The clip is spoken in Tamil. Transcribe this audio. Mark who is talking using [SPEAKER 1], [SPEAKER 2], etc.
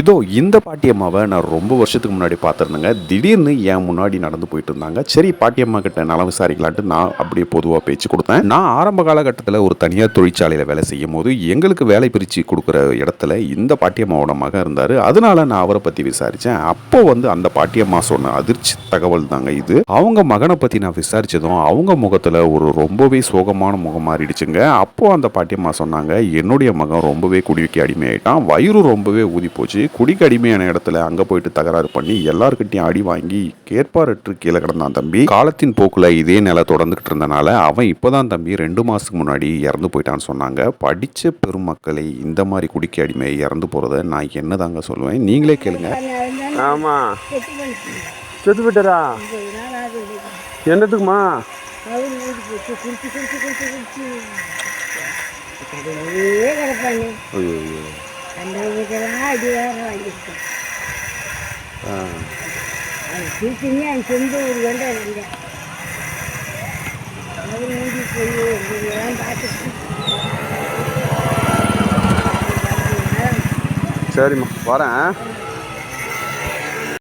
[SPEAKER 1] இதோ இந்த பாட்டியம்மாவை நான் ரொம்ப வருஷத்துக்கு முன்னாடி பார்த்துருந்தேங்க. திடீர்னு என் முன்னாடி நடந்து போயிட்டு இருந்தாங்க சரி பாட்டியம்மா கிட்ட நலம் விசாரிக்கலான்ட்டு நான் அப்படியே பொதுவாக பேச்சு கொடுத்தேன். நான் ஆரம்ப காலகட்டத்தில் ஒரு தனியார் தொழிற்சாலையில் வேலை செய்யும் போது எங்களுக்கு வேலை பிரித்து கொடுக்குற இடத்துல இந்த பாட்டியம்மாவோட மகன் இருந்தார். அதனால நான் அவரை பற்றி விசாரித்தேன் அப்போ வந்து அந்த பாட்டியம்மா சொன்ன அதிர்ச்சி தகவல் தாங்க இது. அவங்க மகனை பற்றி நான் விசாரித்ததும் அவங்க முகத்தில் ஒரு ரொம்பவே சோகமான முகம் மாறிடுச்சுங்க. அப்போ அந்த பாட்டியம்மா சொன்னாங்க என்னுடைய மகன் ரொம்பவே குடிக்கு அடிமையாயிட்டான். வயிறு ரொம்பவே ஊதி போச்சு குடிக்கு அடிமையான இடத்துல அங்கே போயிட்டு தகராறு பண்ணி எல்லார்கிட்டையும் அடி வாங்கி கேட்பாரற்று கீழே கிடந்தான் தம்பி. காலத்தின் போக்குல இதே நிலை தொடர்ந்துகிட்டு இருந்தனால அவன் இப்போதான் தம்பி ரெண்டு மாசத்துக்கு முன்னாடி இறந்து போயிட்டான்னு சொன்னாங்க. படிச்ச பெருமக்களை இந்த மாதிரி குடிக்க அடிமை இறந்து போறத நான் என்னதாங்க சொல்லுவேன்? நீங்களே கேளுங்க.
[SPEAKER 2] ஆமா. செத்து போயிட்டாரா? என்னத்துக்குமா? ஐயோ.
[SPEAKER 3] அந்த அடி வேற வாங்கியிருக்கேன் அது திருச்சிங்க என் சொந்த ஊர் இருந்தேன் அது போய் இதெல்லாம் பார்த்துட்டு
[SPEAKER 2] சரிம்மா வரேன்.